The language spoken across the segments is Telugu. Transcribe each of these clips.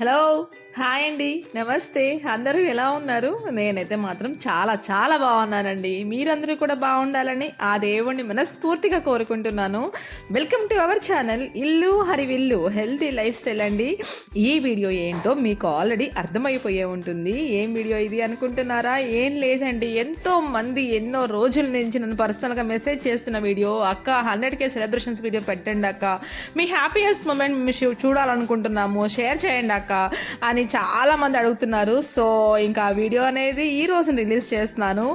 Hello? హాయ్ అండి. నమస్తే. అందరూ ఎలా ఉన్నారు? నేనైతే మాత్రం చాలా చాలా బాగున్నానండి. మీరందరూ కూడా బాగుండాలని ఆ దేవుణ్ణి మనస్ఫూర్తిగా కోరుకుంటున్నాను. వెల్కమ్ టు అవర్ ఛానల్ ఇల్లు హరివిల్లు హెల్తీ లైఫ్ స్టైల్ అండి. ఈ వీడియో ఏంటో మీకు ఆల్రెడీ అర్థమైపోయే ఉంటుంది. ఏం వీడియో ఇది అనుకుంటున్నారా? ఏం లేదండి. ఎంతో మంది ఎన్నో రోజుల నుంచి నన్ను పర్సనల్గా మెసేజ్ చేస్తున్న వీడియో. అక్క హండ్రెడ్ కే సెలబ్రేషన్స్ వీడియో పెట్టండి అక్క. మీ హ్యాపీయెస్ట్ మూమెంట్ చూడాలనుకుంటున్నాము. షేర్ చేయండి అక్క. అని చాలా మంది అడుగుతున్నారు. సో ఇంకా వీడియో అనేది ఈ రోజు రిలీజ్ చేస్తున్నాను.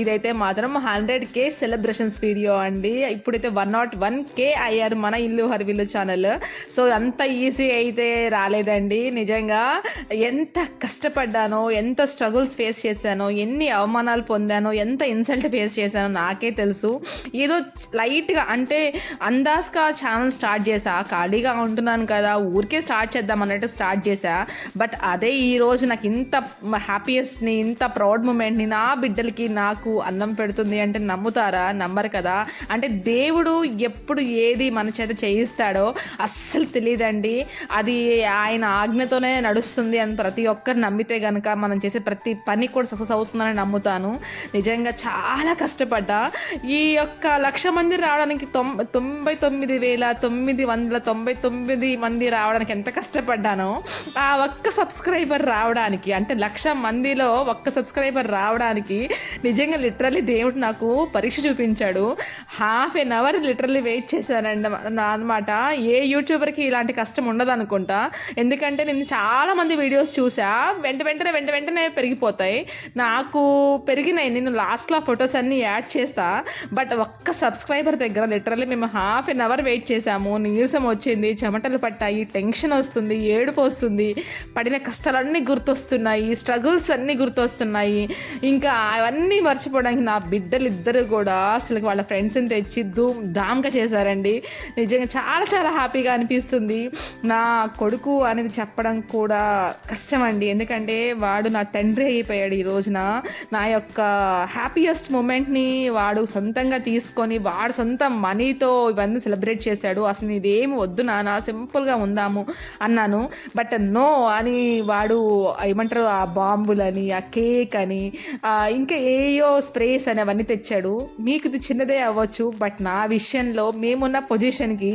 ఇదైతే మాత్రం హండ్రెడ్ కే సెలబ్రేషన్స్ వీడియో అండి. ఇప్పుడైతే వన్ నాట్ వన్ కే అయ్యారు మన ఇల్లు హరివిల్లు ఛానల్. సో అంత ఈజీ అయితే రాలేదండి. నిజంగా ఎంత కష్టపడ్డానో ఎంత స్ట్రగుల్స్ ఫేస్ చేశానో ఎన్ని అవమానాలు పొందానో ఎంత ఇన్సల్ట్ ఫేస్ చేశానో నాకే తెలుసు. ఏదో లైట్గా అంటే అందాజ్గా ఛానల్ స్టార్ట్ చేసా ఖాళీగా ఉంటున్నాను కదా ఊరికే స్టార్ట్ చేద్దాం అన్నట్టు స్టార్ట్ చేశా. బట్ అదే ఈ రోజు నాకు ఇంత హ్యాపీయెస్ట్ని ఇంత ప్రౌడ్ మూమెంట్ని నా బిడ్డలకి నాకు అన్నం పెడుతుంది అంటే నమ్ముతారా? నమ్మరు కదా. అంటే దేవుడు ఎప్పుడు ఏది మన చేత చేయిస్తాడో అస్సలు తెలియదండి అది ఆయన ఆజ్ఞతోనే నడుస్తుంది అని ప్రతి ఒక్కరు నమ్మితే కనుక మనం చేసే ప్రతి పని కూడా సక్సెస్ అవుతుందని నమ్ముతాను. నిజంగా చాలా కష్టపడ్డా. ఈ యొక్క లక్ష మంది రావడానికి తొం- తొంభై తొమ్మిది వేల తొమ్మిది వందల తొంభై తొమ్మిది మంది రావడానికి ఎంత కష్టపడ్డానో ఆ ఒక్క సబ్స్క్రైబర్ రావడానికి అంటే లక్ష మందిలో ఒక్క సబ్స్క్రైబర్ రావడానికి నిజంగా లిటరల్లీ దేవుడు నాకు పరీక్ష చూపించాడు. Half an hour literally wait చేశానండి అనమాట ఏ యూట్యూబర్కి ఇలాంటి కష్టం ఉండదు అనుకుంటా ఎందుకంటే నేను చాలా మంది వీడియోస్ చూసా వెంట వెంటనే వెంట వెంటనే పెరిగిపోతాయి. నాకు పెరిగినాయి నేను లాస్ట్లో ఫొటోస్ అన్నీ యాడ్ చేస్తా. బట్ ఒక్క సబ్స్క్రైబర్ దగ్గర లిటరల్లీ మేము హాఫ్ ఎన్ అవర్ వెయిట్ చేసాము నీరసం వచ్చింది చెమటలు పట్టాయి టెన్షన్ వస్తుంది ఏడుపు వస్తుంది. పడిన కష్టాలన్నీ గుర్తొస్తున్నాయి స్ట్రగుల్స్ అన్నీ గుర్తొస్తున్నాయి. ఇంకా అవన్నీ మర్చిపోవడానికి నా బిడ్డలు ఇద్దరు కూడా అసలు వాళ్ళ ఫ్రెండ్స్ని తెచ్చి ధూమ్ ధామ్గా చేశారండి. నిజంగా చాలా చాలా హ్యాపీగా అనిపిస్తుంది. నా కొడుకు అనేది చెప్పడం కూడా కష్టం అండి ఎందుకంటే వాడు నా తండ్రి అయిపోయాడు ఈ రోజున. నా యొక్క హ్యాపీయెస్ట్ మూమెంట్ని వాడు సొంతంగా తీసుకొని వాడు సొంత మనీతో ఇవన్నీ సెలబ్రేట్ చేశాడు. అసలు ఇదేమి వద్దు నాన్న సింపుల్గా ఉందాము అన్నాను. బట్ నో అని వాడు ఏమంటారు ఆ బాంబులని ఆ కేక్ అని ఇంకా ఏయో స్ప్రేస్ అని అవన్నీ తెచ్చాడు. మీకు ఇది చిన్నదే అవ్వచ్చు బట్ నా విషయంలో మేమున్న పొజిషన్కి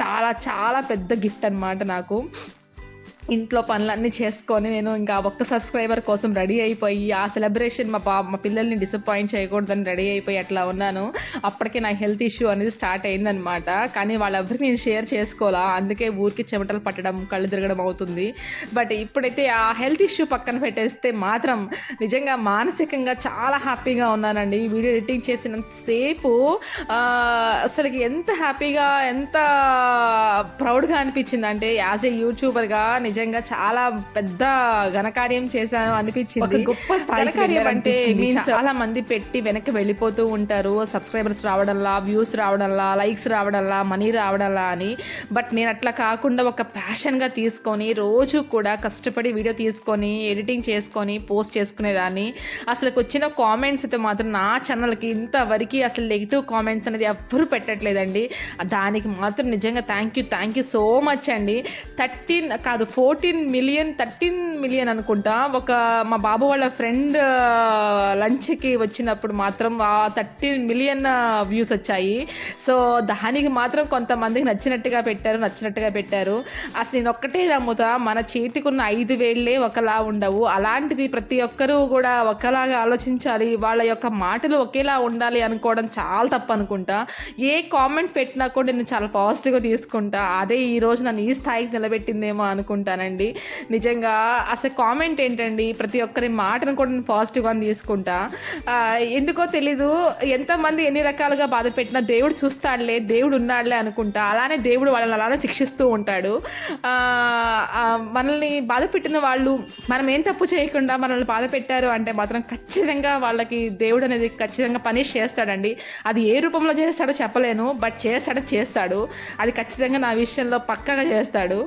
చాలా చాలా పెద్ద గిఫ్ట్ అనమాట నాకు. ఇంట్లో పనులన్నీ చేసుకొని నేను ఇంకా ఒక్క సబ్స్క్రైబర్ కోసం రెడీ అయిపోయి ఆ సెలబ్రేషన్ మా పా మా పిల్లల్ని డిసప్పాయింట్ చేయకూడదని రెడీ అయిపోయి అట్లా ఉన్నాను. అప్పటికే నా హెల్త్ ఇష్యూ అనేది స్టార్ట్ అయిందనమాట కానీ వాళ్ళెవరికి నేను షేర్ చేసుకోవాలా అందుకే ఊరికి చెమటలు పట్టడం కళ్ళు తిరగడం అవుతుంది. బట్ ఇప్పుడైతే ఆ హెల్త్ ఇష్యూ పక్కన పెట్టేస్తే మాత్రం నిజంగా మానసికంగా చాలా హ్యాపీగా ఉన్నానండి. ఈ వీడియో ఎడిటింగ్ చేసినంతసేపు అసలుకి ఎంత హ్యాపీగా ఎంత ప్రౌడ్గా అనిపించిందంటే యాజ్ ఏ యూట్యూబర్గా నిజంగా చాలా పెద్ద ఘనకార్యం చేశాను అనిపించింది. గొప్ప ఘనకార్యం అంటే. మీన్స్ చాలా మంది పెట్టి వెనక్కి వెళ్ళిపోతూ ఉంటారు. సబ్స్క్రైబర్స్ రావడంలా వ్యూస్ రావడంలా లైక్స్ రావడంలా మనీ రావడంలా అని. బట్ నేను అట్లా కాకుండా ఒక ప్యాషన్గా తీసుకొని రోజు కూడా కష్టపడి వీడియో తీసుకొని ఎడిటింగ్ చేసుకొని పోస్ట్ చేసుకునేదాన్ని. అసలు వచ్చిన కామెంట్స్ అయితే మాత్రం నా ఛానల్కి ఇంతవరకు అసలు నెగిటివ్ కామెంట్స్ అనేది ఎవ్వరూ పెట్టట్లేదండి. దానికి మాత్రం నిజంగా thank you thank you so much అండి. థర్టీన్ కాదు ఫోర్టీన్ మిలియన్ థర్టీన్ మిలియన్ అనుకుంటా. ఒక మా బాబు వాళ్ళ ఫ్రెండ్ లంచ్కి వచ్చినప్పుడు మాత్రం ఆ థర్టీన్ మిలియన్ వ్యూస్ వచ్చాయి. సో దానికి మాత్రం కొంతమందికి నచ్చినట్టుగా పెట్టారు నచ్చినట్టుగా పెట్టారు. అసలు నేను ఒక్కటే నమ్ముతా మన చేతికున్న ఐదు వేళ్ళే ఒకలా ఉండవు. అలాంటిది ప్రతి ఒక్కరూ కూడా ఒకలాగా ఆలోచించాలి. వాళ్ళ యొక్క మాటలు ఒకేలా ఉండాలి అనుకోవడం చాలా తప్పు అనుకుంటా ఏ కామెంట్ పెట్టినా కూడా నేను చాలా పాజిటివ్గా తీసుకుంటా. అదే ఈరోజు నన్ను ఈ స్థాయికి నిలబెట్టిందేమో అనుకుంటా. అనుకుంటానండి. నిజంగా అసలు కామెంట్ ఏంటండి? ప్రతి ఒక్కరి మాటను కూడా నేను పాజిటివ్గా తీసుకుంటా. ఎందుకో తెలీదు. ఎంతమంది ఎన్ని రకాలుగా బాధ పెట్టినా దేవుడు చూస్తాడులే దేవుడు ఉన్నాడులే అనుకుంటా. అలానే దేవుడు వాళ్ళని అలానే శిక్షిస్తూ ఉంటాడు. మనల్ని బాధ పెట్టిన వాళ్ళు మనం ఏం తప్పు చేయకుండా మనల్ని బాధ పెట్టారు అంటే మాత్రం ఖచ్చితంగా వాళ్ళకి దేవుడు అనేది ఖచ్చితంగా పనిష్ చేస్తాడండి. అది ఏ రూపంలో చేస్తాడో చెప్పలేను బట్ చేస్తాడో చేస్తాడు. అది ఖచ్చితంగా నా విషయంలో పక్కగా చేస్తాడు.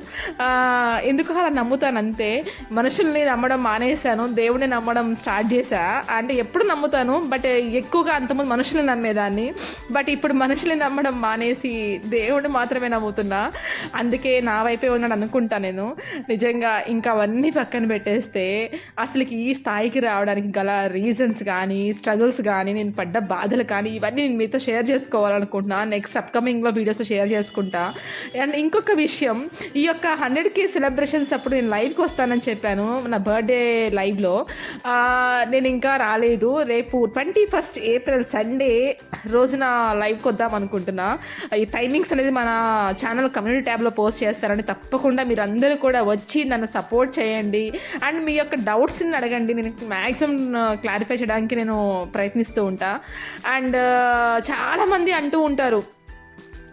ఎందుకు అలా నమ్ముతాను అంతే మనుషుల్ని నమ్మడం మానేశాను దేవుడిని నమ్మడం స్టార్ట్ చేశా. అంటే ఎప్పుడు నమ్ముతాను బట్ ఎక్కువగా అంతమంది మనుషుల్ని నమ్మేదాన్ని. బట్ ఇప్పుడు మనుషుల్ని నమ్మడం మానేసి దేవుడిని మాత్రమే నమ్ముతున్నా. అందుకే నా వైపే ఉన్నాడు అనుకుంటా నేను. నిజంగా ఇంకా అవన్నీ పక్కన పెట్టేస్తే అసలుకి ఈ స్థాయికి రావడానికి గల రీజన్స్ కానీ స్ట్రగుల్స్ కానీ నేను పడ్డ బాధలు కానీ ఇవన్నీ నేను మీతో షేర్ చేసుకోవాలనుకుంటున్నా. నెక్స్ట్ అప్కమింగ్లో వీడియోస్ షేర్ చేసుకుంటా. అండ్ ఇంకొక విషయం ఈ యొక్క హండ్రెడ్ కే సెలబ్రేషన్స్ అప్పుడు నేను లైవ్కి వస్తానని చెప్పాను నా బర్త్డే లైవ్లో నేను ఇంకా రాలేదు. రేపు ట్వంటీ ఫస్ట్ ఏప్రిల్ సండే రోజున లైవ్కి వద్దాం అనుకుంటున్నా. ఈ టైమింగ్స్ అనేది మన ఛానల్ కమ్యూనిటీ ట్యాబ్లో పోస్ట్ చేస్తారని తప్పకుండా మీరు అందరూ కూడా వచ్చి నన్ను సపోర్ట్ చేయండి. అండ్ మీ యొక్క డౌట్స్ని అడగండి. నేను మ్యాక్సిమం క్లారిఫై చేయడానికి నేను ప్రయత్నిస్తూ ఉంటా. అండ్ చాలామంది అంటూ ఉంటారు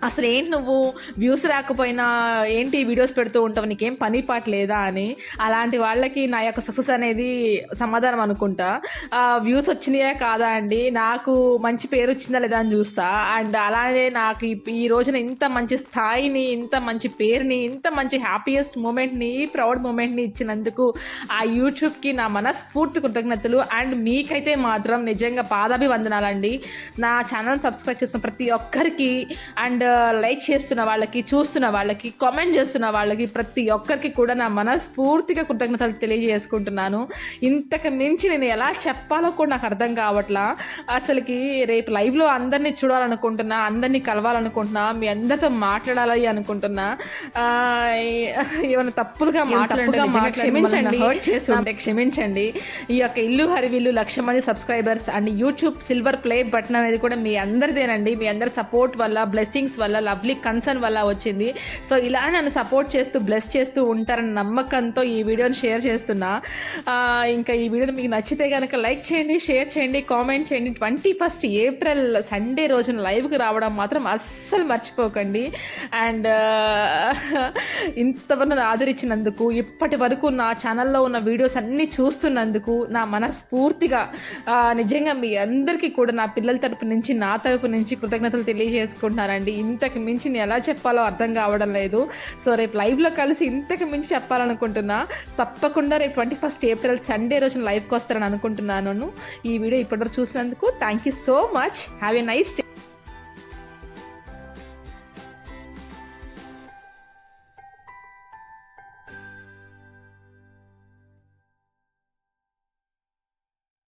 అసలు ఏంటి నువ్వు వ్యూస్ రాకపోయినా ఏంటి వీడియోస్ పెడుతూ ఉంటావు? నీకేం పని పాట లేదా అని? అలాంటి వాళ్ళకి నా యొక్క సక్సెస్ అనేది సమాధానం అనుకుంటా. వ్యూస్ వచ్చినాయా కాదా అండి? నాకు మంచి పేరు వచ్చిందా లేదా అని చూస్తా. అండ్ అలానే నాకు ఈ- రోజున ఇంత మంచి స్థాయిని ఇంత మంచి పేరుని ఇంత మంచి హ్యాపీయెస్ట్ మూమెంట్ని ప్రౌడ్ మూమెంట్ని ఇచ్చినందుకు ఆ యూట్యూబ్కి నా మనస్ఫూర్తి కృతజ్ఞతలు. అండ్ మీకైతే మాత్రం నిజంగా పాదాభివందనాలండి. నా ఛానల్ సబ్స్క్రైబ్ చేసిన ప్రతి ఒక్కరికి. అండ్ లైక్ చేస్తున్న వాళ్ళకి చూస్తున్న వాళ్ళకి కామెంట్ చేస్తున్న వాళ్ళకి ప్రతి ఒక్కరికి కూడా నా మనస్ఫూర్తిగా కృతజ్ఞతలు తెలియజేసుకుంటున్నాను. ఇంతకు మించి నేను ఎలా చెప్పాలో కూడా నాకు అర్థం కావట్లా. అసలుకి రేపు లైవ్లో అందరినీ చూడాలనుకుంటున్నా అందరినీ కలవాలనుకుంటున్నా మీ అందరితో మాట్లాడాలి అనుకుంటున్నా. ఏమైనా తప్పులుగా మాట్లాడుతున్నా క్షమించండి. చేసి క్షమించండి. ఈ యొక్క ఇల్లు హరివిల్లు లక్ష మంది subscribers and YouTube silver play button అనేది కూడా మీ అందరిదేనండి. మీ అందరి సపోర్ట్ వల్ల బ్లెస్సింగ్స్ వల్ల లవ్లీ కన్సర్న్ వల్ల వచ్చింది. సో ఇలా నన్ను సపోర్ట్ చేస్తూ బ్లెస్ చేస్తూ ఉంటారన్న నమ్మకంతో ఈ వీడియోని షేర్ చేస్తున్నా. ఇంకా ఈ వీడియోని మీకు నచ్చితే కనుక లైక్ చేయండి షేర్ చేయండి కామెంట్ చేయండి. ట్వంటీ ఫస్ట్ ఏప్రిల్ సండే రోజున లైవ్కి రావడం మాత్రం అస్సలు మర్చిపోకండి. అండ్ ఇంతవరకు ఆదరించినందుకు ఇప్పటి వరకు నా ఛానల్లో ఉన్న వీడియోస్ అన్నీ చూస్తున్నందుకు నా మనస్ఫూర్తిగా నిజంగా మీ అందరికీ కూడా నా పిల్లల తరపు నుంచి నా తరపు నుంచి కృతజ్ఞతలు తెలియజేసుకుంటున్నానండి. ఇంతకు మించి నేను ఎలా చెప్పాలో అర్థం కావడం లేదు. సో రేపు లైవ్లో కలిసి ఇంతకు మించి చెప్పాలనుకుంటున్నా. తప్పకుండా రేపు ట్వంటీ ఫస్ట్ ఏప్రిల్ సండే రోజున లైవ్కి వస్తారని అనుకుంటున్నాను. ఈ వీడియో ఇప్పటివరకు చూసినందుకు thank you so much have a nice day